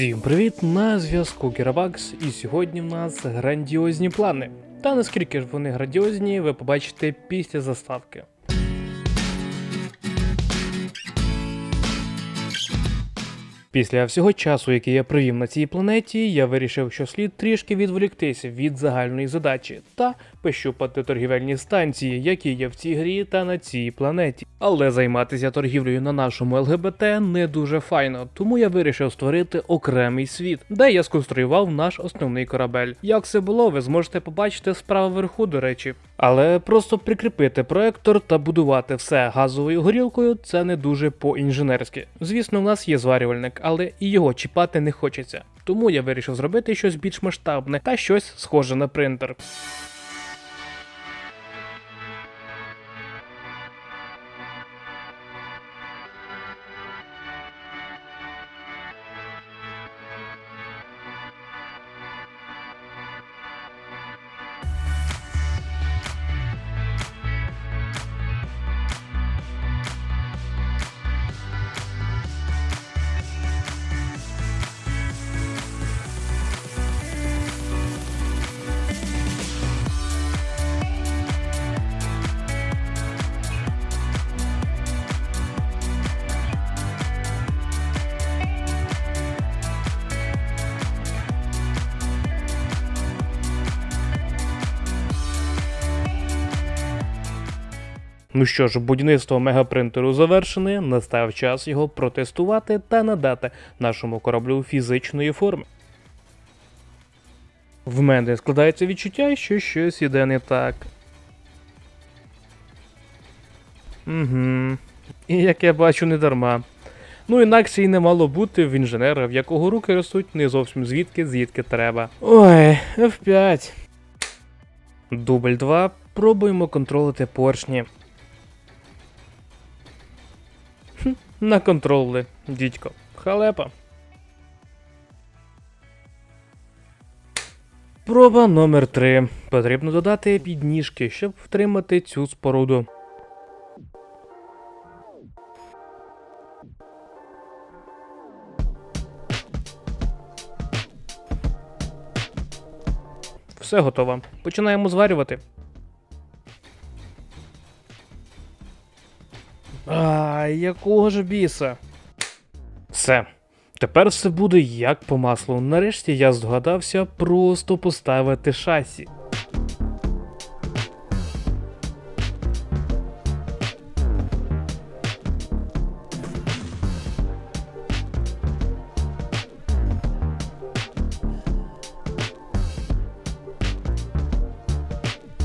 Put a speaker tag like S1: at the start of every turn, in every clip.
S1: Всім привіт! На зв'язку Керабакс, і сьогодні в нас грандіозні плани. Та наскільки ж вони грандіозні, ви побачите після заставки. Після всього часу, який я провів на цій планеті, я вирішив, що слід трішки відволіктися від загальної задачі та пощупати торгівельні станції, які є в цій грі та на цій планеті. Але займатися торгівлею на нашому ЛГБТ не дуже файно, тому я вирішив створити окремий світ, де я сконструював наш основний корабель. Як це було, ви зможете побачити справа вверху, до речі. Але просто прикріпити проектор та будувати все газовою горілкою це не дуже по-інженерськи. Звісно, в нас є зварювальник, але і його чіпати не хочеться. Тому я вирішив зробити щось більш масштабне та щось схоже на принтер. Ну що ж, будівництво мегапринтеру завершене, настав час його протестувати та надати нашому кораблю фізичної форми. В мене складається відчуття, що щось іде не так. Угу. І як я бачу, не дарма. Ну інакше й не мало бути в інженера, в якого руки ростуть не зовсім звідки, звідки треба. Ой, F5. Дубль 2. Пробуємо контролити поршні. На контролли, дідько. Халепа. Проба номер 3. Потрібно додати підніжки, щоб втримати цю споруду. Все готово. Починаємо зварювати. А, якого ж біса? Все. Тепер все буде як по маслу. Нарешті я здогадався просто поставити шасі.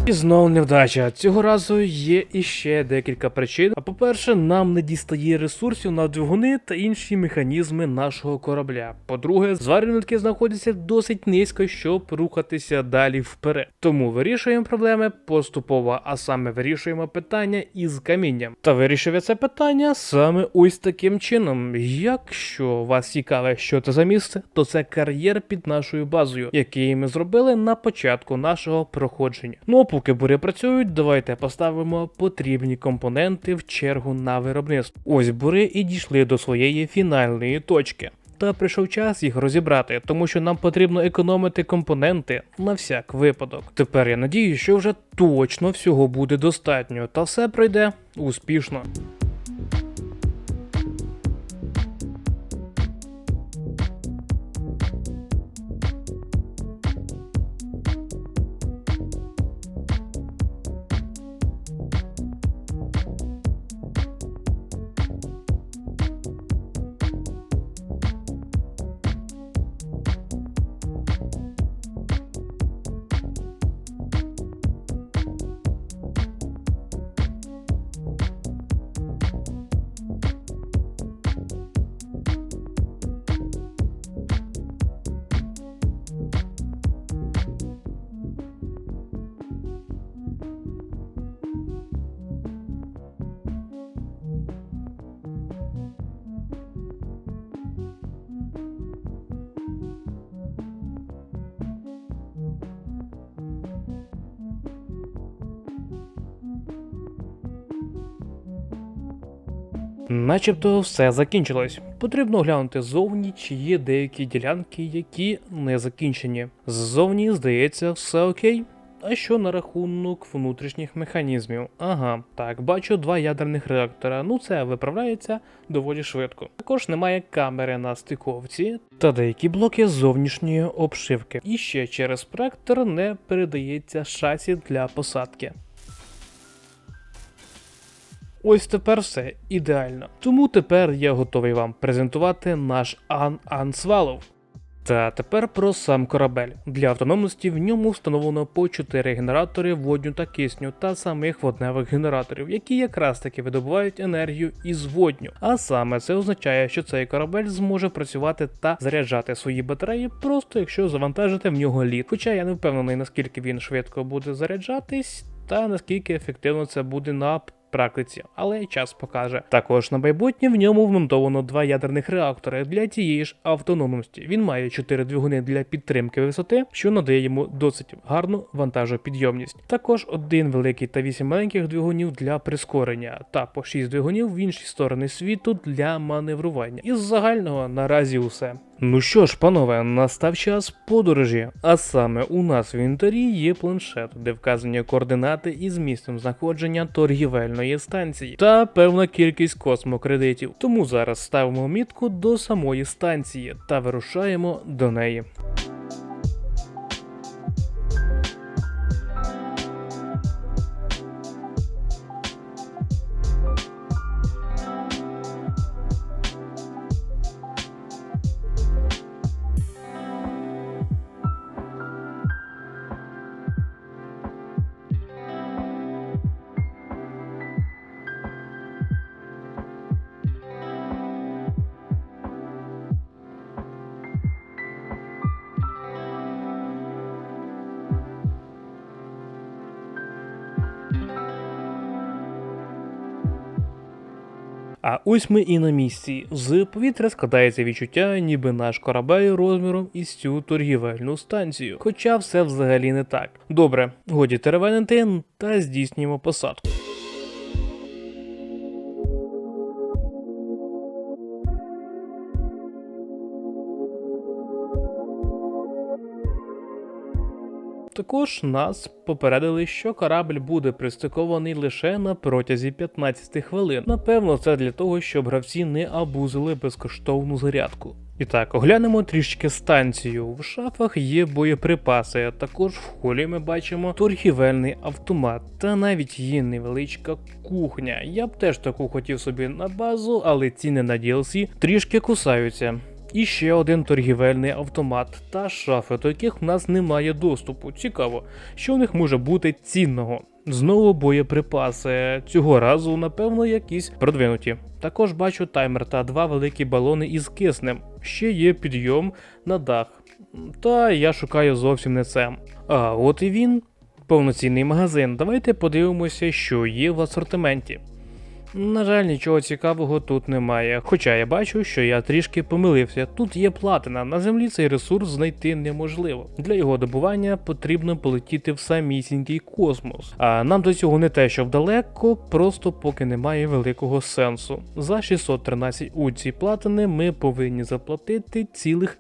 S1: І знову невдача. Цього разу є іще декілька причин. А по-перше, нам не дістає ресурсів на двигуни та інші механізми нашого корабля. По-друге, зварювальники знаходяться досить низько, щоб рухатися далі вперед. Тому вирішуємо проблеми поступово, а саме вирішуємо питання із камінням. Та вирішив я це питання саме ось таким чином. Якщо вас цікаве, що це за місце, то це кар'єр під нашою базою, який ми зробили на початку нашого проходження. Ну поки бурі працюють, давайте поставимо потрібні компоненти в чергу на виробництво. Ось бури і дійшли до своєї фінальної точки. Та прийшов час їх розібрати, тому що нам потрібно економити компоненти на всяк випадок. Тепер я надію, що вже точно всього буде достатньо, та все пройде успішно. Начебто все закінчилось. Потрібно оглянути ззовні, чи є деякі ділянки, які не закінчені. Ззовні, здається, все окей. А що на рахунок внутрішніх механізмів? Ага, так, бачу два ядерних реактора. Ну це виправляється доволі швидко. Також немає камери на стиковці та деякі блоки зовнішньої обшивки. І ще через проектор не передається шасі для посадки. Ось тепер все ідеально. Тому тепер я готовий вам презентувати наш Ан Ансвалов. Та тепер про сам корабель. Для автономності в ньому встановлено по 4 генератори водню та кисню та самих водневих генераторів, які якраз таки видобувають енергію із водню. А саме це означає, що цей корабель зможе працювати та заряджати свої батареї, просто якщо завантажити в нього лід. Хоча я не впевнений, наскільки він швидко буде заряджатись, та наскільки ефективно це буде на практиці, але час покаже. Також на майбутнє в ньому вмонтовано два ядерних реактори для тієї ж автономності. Він має 4 двигуни для підтримки висоти, що надає йому досить гарну вантажопідйомність. Також один великий та 8 маленьких двигунів для прискорення, та по 6 двигунів в інші сторони світу для маневрування. Із загального наразі усе. Ну що ж, панове, настав час подорожі. А саме у нас в інтері є планшет, де вказані координати із місцем знаходження торгівельної станції та певна кількість космокредитів. Тому зараз ставимо мітку до самої станції та вирушаємо до неї. А ось ми і на місці. З повітря складається відчуття, ніби наш корабель розміром із цю торгівельну станцію. Хоча все взагалі не так. Добре, годі теревенити та здійснюємо посадку. Також нас попередили, що корабль буде пристикований лише на протязі 15 хвилин. Напевно, це для того, щоб гравці не абузили безкоштовну зарядку. І так, оглянемо трішки станцію. В шафах є боєприпаси, а також в холі ми бачимо торгівельний автомат, та навіть є невеличка кухня. Я б теж таку хотів собі на базу, але ціни на DLC трішки кусаються. І ще один торгівельний автомат та шафи, до яких в нас немає доступу. Цікаво, що в них може бути цінного. Знову боєприпаси. Цього разу, напевно, якісь продвинуті. Також бачу таймер та два великі балони із киснем. Ще є підйом на дах. Та я шукаю зовсім не це. А от і він. Повноцінний магазин. Давайте подивимося, що є в асортименті. На жаль, нічого цікавого тут немає. Хоча я бачу, що я трішки помилився. Тут є платина. На землі цей ресурс знайти неможливо. Для його добування потрібно полетіти в самісінький космос. А нам до цього не те, що вдалеко, просто поки немає великого сенсу. За 613 унцій платини ми повинні заплатити цілих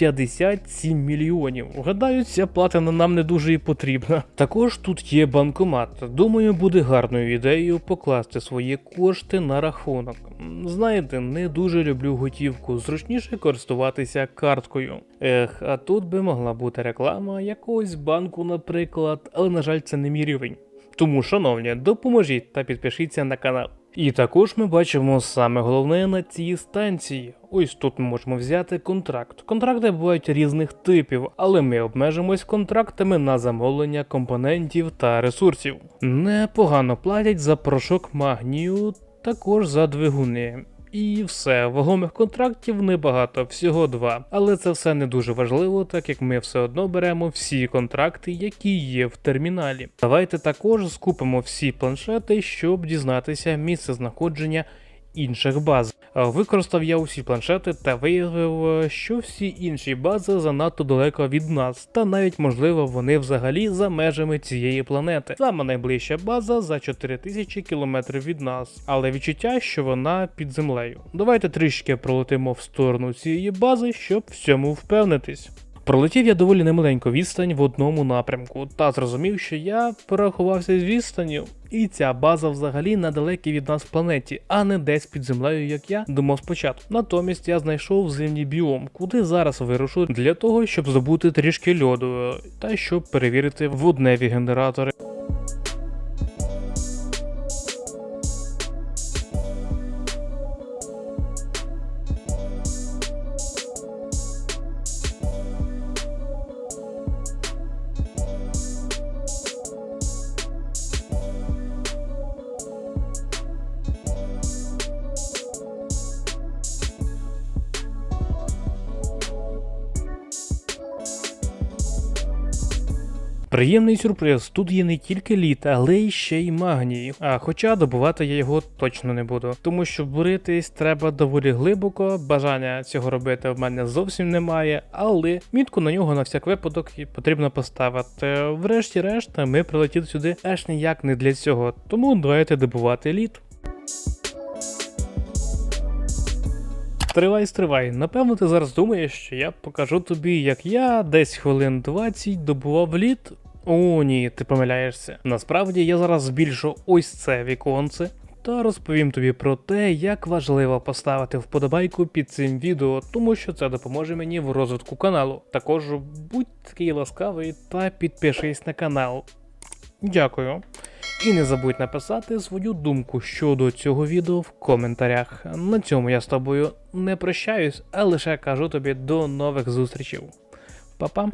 S1: 57 мільйонів. Гадаю, ця платина нам не дуже і потрібна. Також тут є банкомат. Думаю, буде гарною ідеєю покласти свої кошти на рахунок. Знаєте, не дуже люблю готівку, зручніше користуватися карткою. Ех, а тут би могла бути реклама якогось банку, наприклад, але на жаль, це не мій рівень. Тому, шановні, допоможіть та підпишіться на канал. І також ми бачимо саме головне на цій станції. Ось тут ми можемо взяти контракт. Контракти бувають різних типів, але ми обмежимось контрактами на замовлення компонентів та ресурсів. Непогано платять за порошок магнію, також за двигуни. І все, вагомих контрактів небагато, всього два. Але це все не дуже важливо, так як ми все одно беремо всі контракти, які є в терміналі. Давайте також скупимо всі планшети, щоб дізнатися місце знаходження інших баз. Е, Використав я усі планшети та виявив, е, що всі інші бази занадто далеко від нас, та навіть можливо вони взагалі за межами цієї планети. Саме найближча база за 4000 кілометрів від нас, але відчуття, що вона під землею. Давайте трішки пролетимо в сторону цієї бази, щоб в цьому впевнитись. Пролетів я доволі немаленьку відстань в одному напрямку, та зрозумів, що я порахувався з відстанню, і ця база взагалі на далекій від нас планеті, а не десь під землею, як я думав спочатку. Натомість я знайшов зимній біом, куди зараз вирушу для того, щоб здобути трішки льоду, та щоб перевірити водневі генератори. Приємний сюрприз, тут є не тільки лід, але й ще й магній. А хоча добувати я його точно не буду, тому що боритись треба доволі глибоко. Бажання цього робити в мене зовсім немає, але мітку на нього на всяк випадок потрібно поставити. Врешті-решт, ми прилетіли сюди аж ніяк не для цього, тому давайте добувати лід. Стривай, стривай. Напевно, ти зараз думаєш, що я покажу тобі, як я десь хвилин 20 добував лід. О, ні, ти помиляєшся. Насправді я зараз збільшу ось це віконце. Та розповім тобі про те, як важливо поставити вподобайку під цим відео, тому що це допоможе мені в розвитку каналу. Також будь такий ласкавий та підпишись на канал. Дякую. І не забудь написати свою думку щодо цього відео в коментарях. На цьому я з тобою не прощаюсь, а лише кажу тобі до нових зустрічей. Па-па!